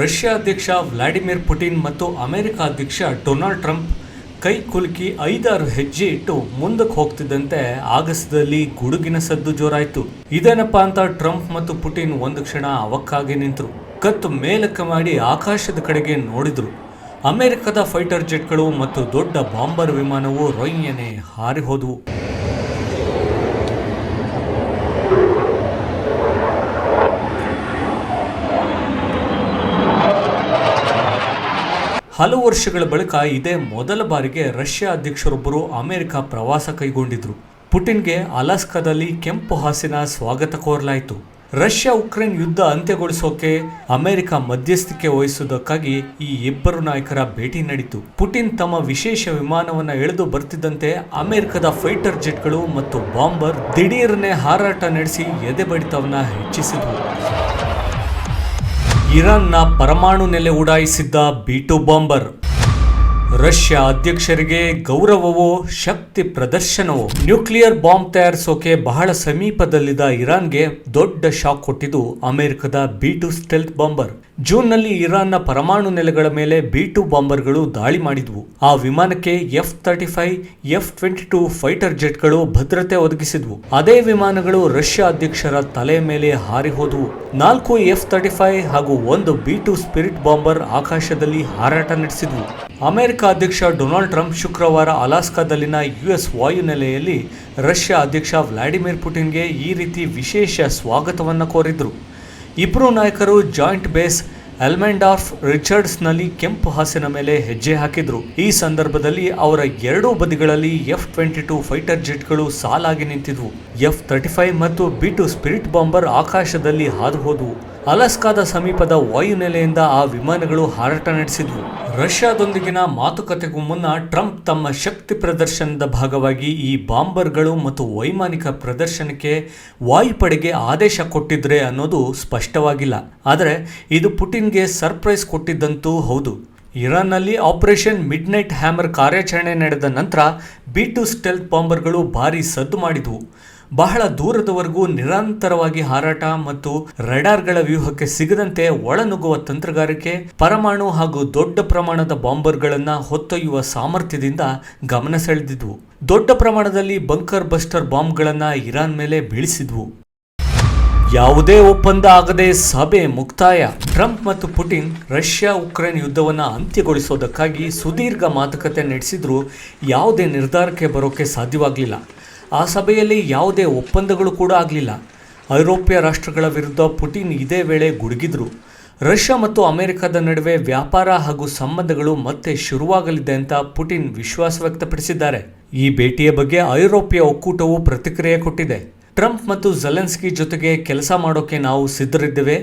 Russia ಅಧ್ಯಕ್ಷ Vladimir Putin ಮತ್ತು America ಅಧ್ಯಕ್ಷ ಡೊನಾಲ್ಡ್ ಟ್ರಂಪ್ ಕೈ ಕುಲುಕಿ ಐದಾರು ಹೆಜ್ಜೆ ಇಟ್ಟು ಮುಂದಕ್ಕೆ ಹೋಗ್ತಿದ್ದಂತೆ ಆಗಸದಲ್ಲಿ ಗುಡುಗಿನ ಸದ್ದು ಜೋರಾಯಿತು. ಇದೇನಪ್ಪ ಅಂತ ಟ್ರಂಪ್ ಮತ್ತು ಪುಟಿನ್ ಒಂದು ಕ್ಷಣ ಅವಕ್ಕಾಗಿ ನಿಂತರು. ಕತ್ತು ಮೇಲಕ್ಕೆ ಮಾಡಿ ಆಕಾಶದ ಕಡೆಗೆ ನೋಡಿದ್ರು. ಅಮೆರಿಕದ ಫೈಟರ್ ಜೆಟ್ಗಳು ಮತ್ತು ದೊಡ್ಡ ಬಾಂಬರ್ ವಿಮಾನವು ರೊಯ್ಯನೆ ಹಾರಿ ಹೋದವು. ಹಲವು ವರ್ಷಗಳ ಬಳಿಕ ಇದೇ ಮೊದಲ ಬಾರಿಗೆ ರಷ್ಯಾ ಅಧ್ಯಕ್ಷರೊಬ್ಬರು ಅಮೆರಿಕ ಪ್ರವಾಸ ಕೈಗೊಂಡಿದ್ರು. ಪುಟಿನ್ಗೆ ಅಲಾಸ್ಕಾದಲ್ಲಿ ಕೆಂಪು ಹಾಸಿನ ಸ್ವಾಗತ ಕೋರಲಾಯಿತು. ರಷ್ಯಾ ಉಕ್ರೇನ್ ಯುದ್ಧ ಅಂತ್ಯಗೊಳಿಸೋಕೆ ಅಮೆರಿಕ ಮಧ್ಯಸ್ಥಿಕೆ ವಹಿಸುವುದಕ್ಕಾಗಿ ಈ ಇಬ್ಬರು ನಾಯಕರ ಭೇಟಿ ನಡೆಯಿತು ಪುಟಿನ್ ತಮ್ಮ ವಿಶೇಷ ವಿಮಾನವನ್ನ ಎಳೆದು ಬರ್ತಿದ್ದಂತೆ ಅಮೆರಿಕದ ಫೈಟರ್ ಜೆಟ್ಗಳು ಮತ್ತು ಬಾಂಬರ್ ದಿಢೀರನೆ ಹಾರಾಟ ನಡೆಸಿ ಎದೆ ಬಡಿತವನ್ನ ಹೆಚ್ಚಿಸಿದ್ವು ಇರಾನ್ನ ಪರಮಾಣು ನೆಲೆ ಉಡಾಯಿಸಿದ್ದ ಬೀಟು ಬಾಂಬರ್. ರಷ್ಯಾ ಅಧ್ಯಕ್ಷರಿಗೆ ಗೌರವವೋ, ಶಕ್ತಿ ಪ್ರದರ್ಶನವೋ? ನ್ಯೂಕ್ಲಿಯರ್ ಬಾಂಬ್ ತಯಾರಿಸೋಕೆ ಬಹಳ ಸಮೀಪದಲ್ಲಿದ್ದ ಇರಾನ್ಗೆ ದೊಡ್ಡ ಶಾಕ್ ಕೊಟ್ಟಿದ್ದು ಅಮೆರಿಕದ ಬಿ ಟು ಸ್ಟೆಲ್ತ್ ಬಾಂಬರ್. ಜೂನ್ನಲ್ಲಿ ಇರಾನ್ನ ಪರಮಾಣು ನೆಲೆಗಳ ಮೇಲೆ ಬಿ ಟು ಬಾಂಬರ್ಗಳು ದಾಳಿ ಮಾಡಿದ್ವು. ಆ ವಿಮಾನಕ್ಕೆ F thirty five F twenty two fighter ಜೆಟ್ಗಳು ಭದ್ರತೆ ಒದಗಿಸಿದ್ವು. ಅದೇ ವಿಮಾನಗಳು ರಷ್ಯಾ ಅಧ್ಯಕ್ಷರ ತಲೆ ಮೇಲೆ ಹಾರಿ ಹೋದವು ನಾಲ್ಕು ಎಫ್ ತರ್ಟಿ ಫೈವ್ ಹಾಗೂ ಒಂದು ಬಿ ಟು ಸ್ಪಿರಿಟ್ ಬಾಂಬರ್ ಆಕಾಶದಲ್ಲಿ ಹಾರಾಟ ನಡೆಸಿದ್ವು. ಅಮೆರಿಕ ಅಧ್ಯಕ್ಷ ಡೊನಾಲ್ಡ್ ಟ್ರಂಪ್ ಶುಕ್ರವಾರ ಅಲಾಸ್ಕಾದಲ್ಲಿನ ಯುಎಸ್ ವಾಯುನೆಲೆಯಲ್ಲಿ ರಷ್ಯಾ ಅಧ್ಯಕ್ಷ ವ್ಲಾಡಿಮಿರ್ ಪುಟಿನ್ಗೆ ಈ ರೀತಿ ವಿಶೇಷ ಸ್ವಾಗತವನ್ನು ಕೋರಿದ್ರು. ಇಬ್ಬರು ನಾಯಕರು ಜಾಯಿಂಟ್ ಬೇಸ್ ಎಲ್ಮೆಂಡಾರ್ಫ್ ರಿಚರ್ಡ್ಸ್ನಲ್ಲಿ ಕೆಂಪು ಹಾಸಿನ ಮೇಲೆ ಹೆಜ್ಜೆ ಹಾಕಿದ್ರು. ಈ ಸಂದರ್ಭದಲ್ಲಿ ಅವರ ಎರಡೂ ಬದಿಗಳಲ್ಲಿ ಎಫ್ ಟ್ವೆಂಟಿ ಟೂ ಫೈಟರ್ ಜೆಟ್ಗಳು ಸಾಲಾಗಿ ನಿಂತಿದ್ವು. ಎಫ್ ತರ್ಟಿ ಫೈವ್ ಮತ್ತು ಬಿ ಟು ಸ್ಪಿರಿಟ್ ಬಾಂಬರ್ ಆಕಾಶದಲ್ಲಿ ಹಾದು ಹೋದವು ಅಲಾಸ್ಕಾದ ಸಮೀಪದ ವಾಯುನೆಲೆಯಿಂದ ಆ ವಿಮಾನಗಳು ಹಾರಾಟ ನಡೆಸಿದ್ವು. ರಷ್ಯಾದೊಂದಿಗಿನ ಮಾತುಕತೆಗೂ ಮುನ್ನ ಟ್ರಂಪ್ ತಮ್ಮ ಶಕ್ತಿ ಪ್ರದರ್ಶನದ ಭಾಗವಾಗಿ ಈ ಬಾಂಬರ್ಗಳು ಮತ್ತು ವೈಮಾನಿಕ ಪ್ರದರ್ಶನಕ್ಕೆ ವಾಯುಪಡೆಗೆ ಆದೇಶ ಕೊಟ್ಟಿದ್ರೆ ಅನ್ನೋದು ಸ್ಪಷ್ಟವಾಗಿಲ್ಲ. ಆದರೆ ಇದು ಪುಟಿನ್ಗೆ ಸರ್ಪ್ರೈಸ್ ಕೊಟ್ಟಿದ್ದಂತೂ ಹೌದು. ಇರಾನ್ನಲ್ಲಿ ಆಪರೇಷನ್ ಮಿಡ್ ನೈಟ್ ಹ್ಯಾಮರ್ ಕಾರ್ಯಾಚರಣೆ ನಡೆದ ನಂತರ ಬಿ ಟು ಸ್ಟೆಲ್ತ್ ಬಾಂಬರ್ಗಳು ಭಾರಿ ಸದ್ದು ಮಾಡಿದವು. ಬಹಳ ದೂರದವರೆಗೂ ನಿರಂತರವಾಗಿ ಹಾರಾಟ ಮತ್ತು ರಡಾರ್ಗಳ ವ್ಯೂಹಕ್ಕೆ ಸಿಗದಂತೆ ಒಳನುಗ್ಗುವ ತಂತ್ರಗಾರಿಕೆ, ಪರಮಾಣು ಹಾಗೂ ದೊಡ್ಡ ಪ್ರಮಾಣದ ಬಾಂಬರ್ಗಳನ್ನು ಹೊತ್ತೊಯ್ಯುವ ಸಾಮರ್ಥ್ಯದಿಂದ ಗಮನ ಸೆಳೆದಿದ್ವು. ದೊಡ್ಡ ಪ್ರಮಾಣದಲ್ಲಿ ಬಂಕರ್ ಬಸ್ಟರ್ ಬಾಂಬ್ಗಳನ್ನು ಇರಾನ್ ಮೇಲೆ ಬೀಳಿಸಿದ್ವು. ಯಾವುದೇ ಒಪ್ಪಂದ ಆಗದೆ ಸಭೆ ಮುಕ್ತಾಯ. ಟ್ರಂಪ್ ಮತ್ತು ಪುಟಿನ್ ರಷ್ಯಾ ಉಕ್ರೇನ್ ಯುದ್ಧವನ್ನು ಅಂತ್ಯಗೊಳಿಸೋದಕ್ಕಾಗಿ ಸುದೀರ್ಘ ಮಾತುಕತೆ ನಡೆಸಿದ್ರೂ ಯಾವುದೇ ನಿರ್ಧಾರಕ್ಕೆ ಬರೋಕೆ ಸಾಧ್ಯವಾಗಲಿಲ್ಲ. ಆ ಸಭೆಯಲ್ಲಿ ಯಾವುದೇ ಒಪ್ಪಂದಗಳು ಕೂಡ ಆಗಲಿಲ್ಲ. ಐರೋಪ್ಯ ರಾಷ್ಟ್ರಗಳ ವಿರುದ್ಧ ಪುಟಿನ್ ಇದೇ ವೇಳೆ ಗುಡುಗಿದ್ರು. ರಷ್ಯಾ ಮತ್ತು ಅಮೆರಿಕದ ನಡುವೆ ವ್ಯಾಪಾರ ಹಾಗೂ ಸಂಬಂಧಗಳು ಮತ್ತೆ ಶುರುವಾಗಲಿದೆ ಅಂತ ಪುಟಿನ್ ವಿಶ್ವಾಸ ವ್ಯಕ್ತಪಡಿಸಿದ್ದಾರೆ. ಈ ಭೇಟಿಯ ಬಗ್ಗೆ ಐರೋಪ್ಯ ಒಕ್ಕೂಟವು ಪ್ರತಿಕ್ರಿಯೆ ಕೊಟ್ಟಿದೆ. ಟ್ರಂಪ್ ಮತ್ತು ಝಲೆನ್ಸ್ಕಿ ಜೊತೆಗೆ ಕೆಲಸ ಮಾಡೋಕ್ಕೆ ನಾವು ಸಿದ್ಧರಿದ್ದೇವೆ.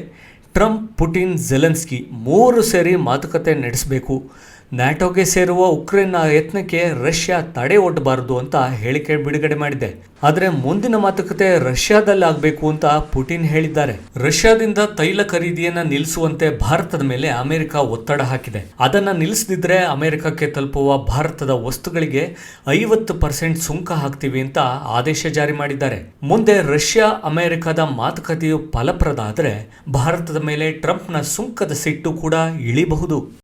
ಟ್ರಂಪ್, ಪುಟಿನ್, ಜೆಲೆನ್ಸ್ಕಿ ಮೂರು ಸೇರಿ ಮಾತುಕತೆ ನಡೆಸಬೇಕು. ನ್ಯಾಟೋಗೆ ಸೇರುವ ಉಕ್ರೇನ್ನ ಯತ್ನಕ್ಕೆ ರಷ್ಯಾ ತಡೆ ಒಡ್ಡಬಾರದು ಅಂತ ಹೇಳಿಕೆ ಬಿಡುಗಡೆ ಮಾಡಿದೆ. ಆದರೆ ಮುಂದಿನ ಮಾತುಕತೆ ರಷ್ಯಾದಲ್ಲಾಗಬೇಕು ಅಂತ ಪುಟಿನ್ ಹೇಳಿದ್ದಾರೆ. ರಷ್ಯಾದಿಂದ ತೈಲ ಖರೀದಿಯನ್ನ ನಿಲ್ಲಿಸುವಂತೆ ಭಾರತದ ಮೇಲೆ ಅಮೆರಿಕ ಒತ್ತಡ ಹಾಕಿದೆ. ಅದನ್ನ ನಿಲ್ಲಿಸದಿದ್ರೆ ಅಮೆರಿಕಕ್ಕೆ ತಲುಪುವ ಭಾರತದ ವಸ್ತುಗಳಿಗೆ ಐವತ್ತು ಪರ್ಸೆಂಟ್ ಸುಂಕ ಹಾಕ್ತೀವಿ ಅಂತ ಆದೇಶ ಜಾರಿ ಮಾಡಿದ್ದಾರೆ. ಮುಂದೆ ರಷ್ಯಾ ಅಮೆರಿಕದ ಮಾತುಕತೆಯು ಫಲಪ್ರದ ಆದರೆ ಮೇಲೆ ಟ್ರಂಪ್ನ ಸುಂಕದ ಸಿಟ್ಟು ಕೂಡ ಇಳಿಬಹುದು.